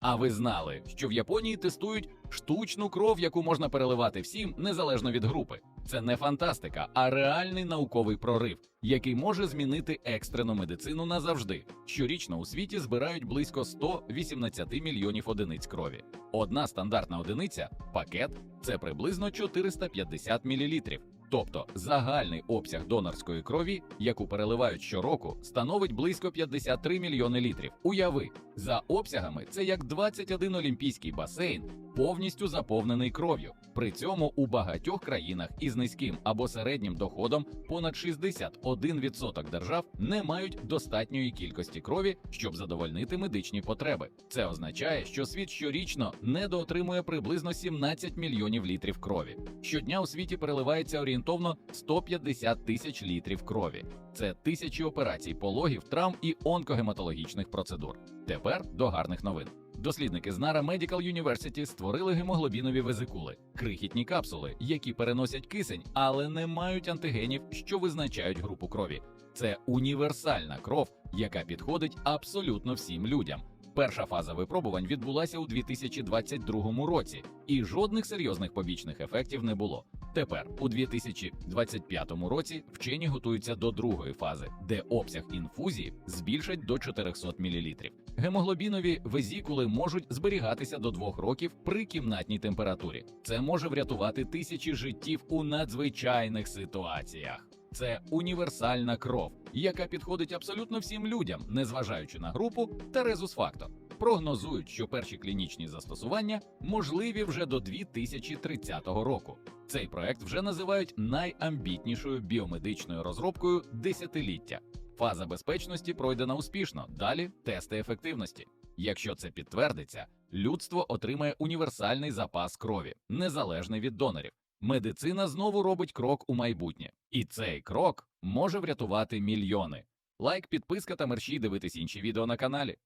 А ви знали, що в Японії тестують штучну кров, яку можна переливати всім незалежно від групи. Це не фантастика, а реальний науковий прорив, який може змінити екстрену медицину назавжди. Щорічно у світі збирають близько 118 мільйонів одиниць крові. Одна стандартна одиниця пакет це приблизно 450 мл. Тобто загальний обсяг донорської крові, яку переливають щороку, становить близько 53 мільйони літрів. Уяви, за обсягами це як 21 олімпійський басейн, повністю заповнений кров'ю. При цьому у багатьох країнах із низьким або середнім доходом понад 61% держав не мають достатньої кількості крові, щоб задовольнити медичні потреби. Це означає, що світ щорічно недоотримує приблизно 17 мільйонів літрів крові. Щодня у світі переливається орієнтовно 150 тисяч літрів крові. Це тисячі операцій, пологів, травм і онкогематологічних процедур. Тепер до гарних новин. Дослідники з Nara Medical University створили гемоглобінові везикули, крихітні капсули, які переносять кисень, але не мають антигенів, що визначають групу крові. Це універсальна кров, яка підходить абсолютно всім людям. Перша фаза випробувань відбулася у 2022 році, і жодних серйозних побічних ефектів не було. Тепер, у 2025 році, вчені готуються до другої фази, де обсяг інфузії збільшать до 400 мл. Гемоглобінові везікули можуть зберігатися до двох років при кімнатній температурі. Це може врятувати тисячі життів у надзвичайних ситуаціях. Це універсальна кров, яка підходить абсолютно всім людям, незважаючи на групу та резус-фактор. Прогнозують, що перші клінічні застосування можливі вже до 2030 року. Цей проект вже називають найамбітнішою біомедичною розробкою десятиліття. Фаза безпечності пройдена успішно. Далі тести ефективності. Якщо це підтвердиться, людство отримає універсальний запас крові, незалежний від донорів. Медицина знову робить крок у майбутнє, і цей крок може врятувати мільйони. Лайк, підписка та мерщій дивитись інші відео на каналі.